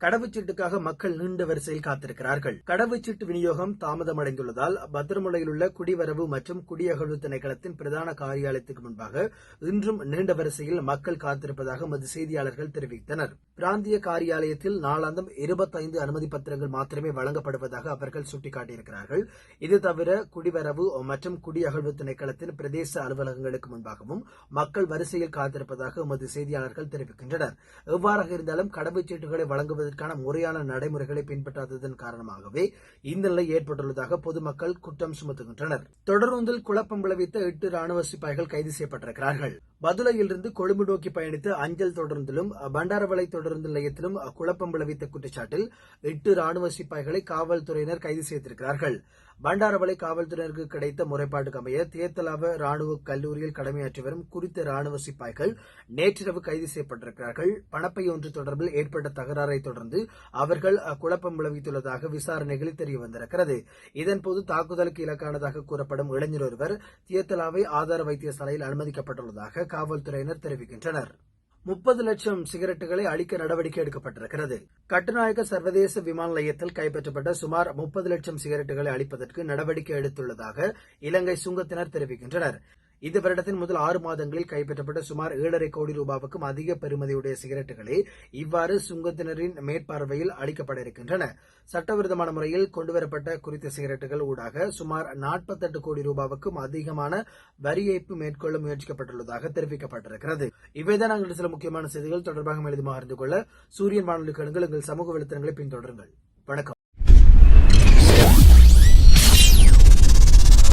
கடவுச்சீட்டுக்காக மக்கள் நீண்ட வரிசையில் காத்திருக்கிறார்கள். கடவுச்சீட்டு விநியோகம் தாமதமடைந்துள்ளதால் பத்திரமுலையில் உள்ள குடிவரவு மற்றும் குடியகழ்வு திணைக்களத்தின் பிரதான காரியாலயத்துக்கு முன்பாக இன்றும் நீண்ட வரிசையில் மக்கள் காத்திருப்பதாக எமது செய்தியாளர்கள் தெரிவித்தனர். பிராந்திய காரியாலயத்தில் நாளாந்தம் இருபத்தைந்து அனுமதி பத்திரங்கள் மாத்திரமே வழங்கப்படுவதாக அவர்கள் சுட்டிக்காட்டியிருக்கிறார்கள். இது தவிர குடிவரவு மற்றும் குடியகழ்வு திணைக்களத்தின் பிரதேச அலுவலகங்களுக்கு முன்பாகவும் மக்கள் வரிசையில் காத்திருப்பதாக எமது செய்தியாளர்கள் தெரிவிக்கின்றனர். எவ்வாறாக இருந்தாலும் கடவுச்சீட்டுகளை வழங்குவது வழங்குவதற்கான முறையான நடைமுறைகளை பின்பற்றாததன் காரணமாகவே இந்த நிலை ஏற்பட்டுள்ளதாக பொதுமக்கள் குற்றம் சுமத்துகின்றனர். தொடர்ந்தில் குழப்பம் விளைவித்த எட்டு ராணுவ சிப்பாய்கள் கைது செய்யப்பட்டிருக்கிறார்கள். பதுளையிலிருந்து கொழும்பு நோக்கி பயணித்த அஞ்சல் தொடர்ந்திலும் பண்டாரவளை தொடருந்து நிலையத்திலும் குழப்பம் விளைவித்த குற்றச்சாட்டில் எட்டு ராணுவ சிப்பாய்களை காவல்துறையினர் கைது செய்திருக்கிறார்கள். பண்டாரவளை காவல்துறையினருக்கு கிடைத்த முறைப்பாட்டுக்கு அமைய தேத்தலாவ ராணுவ கல்லூரியில் கடமையாற்றி வரும் குறித்த ராணுவ சிப்பாய்கள் நேற்றிரவு கைது செய்யப்பட்டிருக்கிறார்கள். பணப்பை ஒன்று தொடர்பில் ஏற்பட்ட தகராறை தொடர்ந்து அவர்கள் குழப்பம் விளைவித்துள்ளதாக விசாரணைகளில் தெரிய வந்திருக்கிறது இதன்போது தாக்குதலுக்கு இலக்கானதாக கூறப்படும் இளைஞர் ஒருவர் தியத்தலாவை ஆதார வைத்தியசாலையில் அனுமதிக்கப்பட்டுள்ளதாக காவல்துறையினர் தெரிவிக்கின்றனர். முப்பது லட்சம் சிகரெட்டுகளை அழிக்க நடவடிக்கை எடுக்கப்பட்டிருக்கிறது. கட்டுநாயக்க சர்வதேச விமான நிலையத்தில் கைப்பற்றப்பட்ட சுமார் முப்பது லட்சம் சிகரெட்டுகளை அழிப்பதற்கு நடவடிக்கை எடுத்துள்ளதாக இலங்கை சுங்கத்தினர் தெரிவிக்கின்றனர். இந்த வருடத்தின் முதல் ஆறு மாதங்களில் கைப்பற்றப்பட்ட சுமார் ஏழரை கோடி ரூபாவுக்கும் அதிக பெறுமதியுடைய சிகரெட்டுகளே இவ்வாறு சுங்கத்தினரின் மேற்பார்வையில் அளிக்கப்பட இருக்கின்றன. சட்டவிரோதமான முறையில் கொண்டுவரப்பட்ட குறித்த சிகரெட்டுகள் ஊடாக சுமார் நாற்பத்தெட்டு கோடி ரூபாவுக்கும் அதிகமான வரி ஏய்ப்பு மேற்கொள்ள முயற்சிக்கப்பட்டுள்ளதாக தெரிவிக்கப்பட்டிருக்கிறது. இவைதான் நாங்கள் சில முக்கியமான செய்திகள். தொடர்பாக எழுதுமாக அறிந்து கொள்ள சூரியன் வானொலி கேளுங்கள். எங்கள் சமூக வலைத்தளங்களை பின்தொடருங்கள். வணக்கம்.